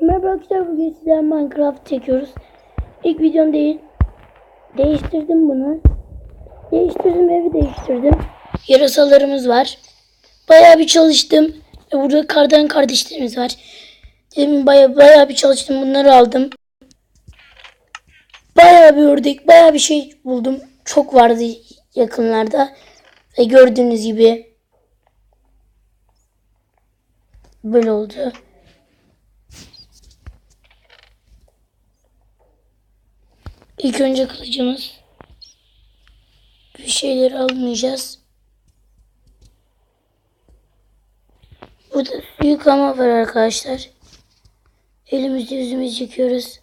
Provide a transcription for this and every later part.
Merhaba arkadaşlar bugün sizlerle Minecraft çekiyoruz. İlk videom değil. Değiştirdim bunu. Değiştirdim evi değiştirdim. Yarasalarımız var. Bayağı bir çalıştım. E, Burada kardan kardeşlerimiz var. Demin bayağı, bayağı bir çalıştım bunları aldım. Bayağı bir ördek, bayağı bir şey buldum. Çok vardı yakınlarda. Ve gördüğünüz gibi böyle oldu. İlk önce kılıcımız. Bir şeyleri almayacağız. Burada yıkama var arkadaşlar. Elimizi yüzümüzü yıkıyoruz.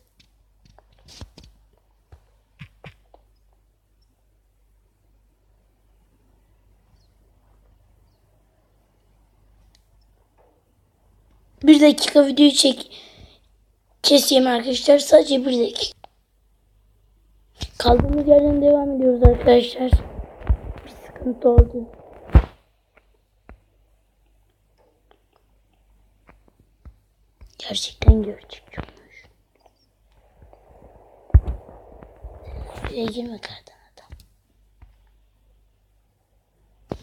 Bir dakika videoyu çek. Keseyim arkadaşlar. Sadece bir dakika. Kaldığımız yerden devam ediyoruz arkadaşlar. Bir sıkıntı oldu. Gerçekten görecek çokmuş. Şuraya girme kardan adam.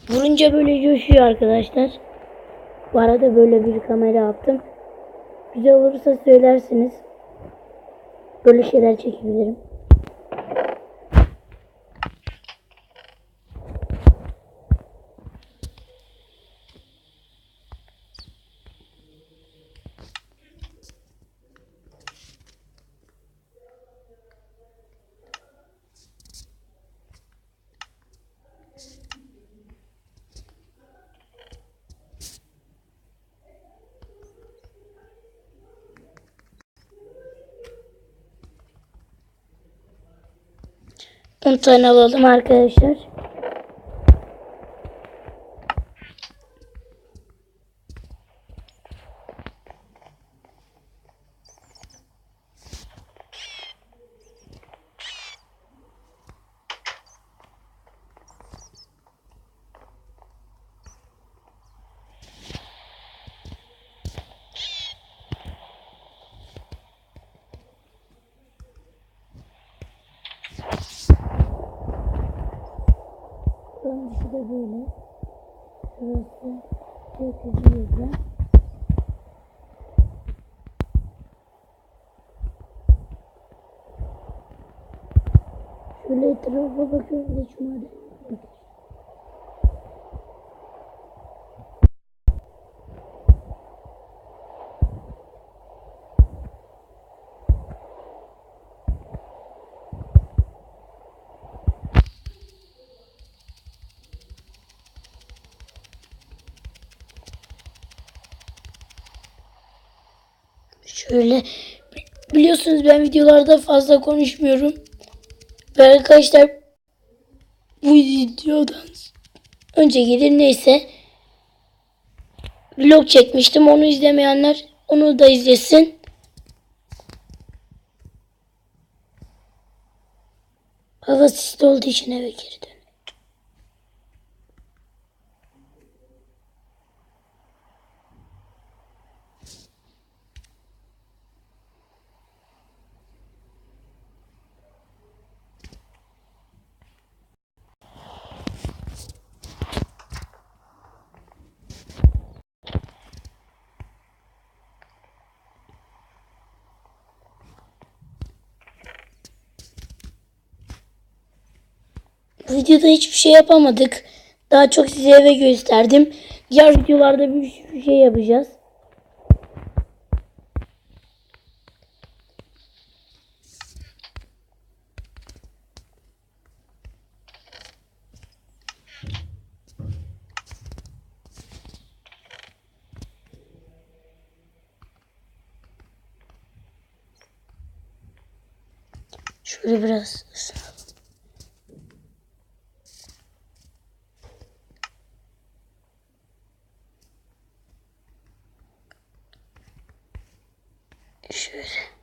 Vurunca böyle coşuyor arkadaşlar. Bu arada böyle bir kamera yaptım. Güzel olursa söylersiniz. Böyle şeyler çekebilirim. On tane alalım arkadaşlar. Da böyle. Şurası gökyüzü yüzü. Şöyle etrafa bakıyoruz da şu maden. Şöyle biliyorsunuz ben videolarda fazla konuşmuyorum. Ve arkadaşlar bu videodan önce gelir neyse vlog çekmiştim. Onu izlemeyenler onu da izlesin. Hava sisli olduğu için eve geri videoda hiçbir şey yapamadık. Daha çok size eve gösterdim. Diğer videolarda bir şey yapacağız. Şöyle biraz ısınalım. Şöyle.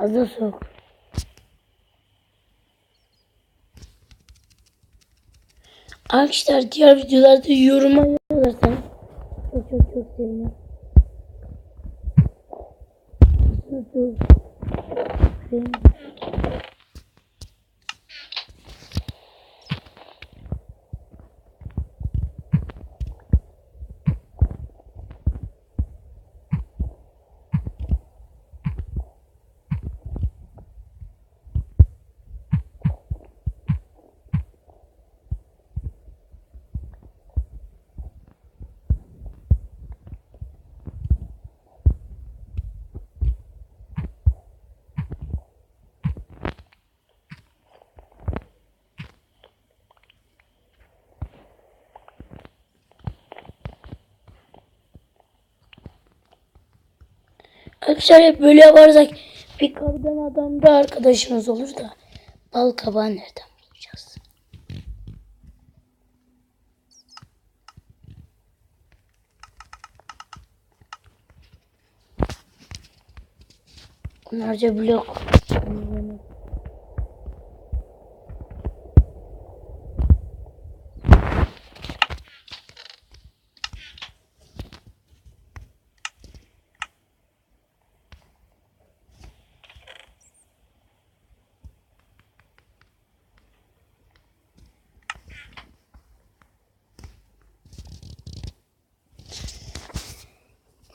Fazla soğuk. Arkadaşlar diğer videolarda yoruma yazarsanız çok çok çok sevinirim. Nasıl? Benim- Arkadaşlar hep böyle yaparsak bir kardan adam da arkadaşımız olur da bal kabağı nereden bulacağız? Onlarca blok.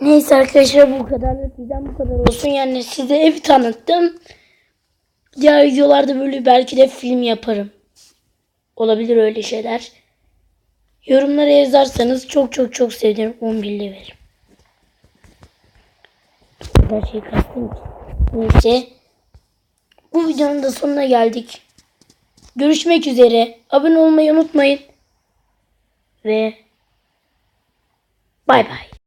Neyse arkadaşlar bu kadar. Bizden bu kadar olsun. Yani size evi tanıttım. Diğer videolarda böyle belki de film yaparım. Olabilir öyle şeyler. Yorumlara yazarsanız çok çok çok sevinirim. 11 veririm. Her şey kastım. Neyse. Bu videonun da sonuna geldik. Görüşmek üzere. Abone olmayı unutmayın. Ve bay bay.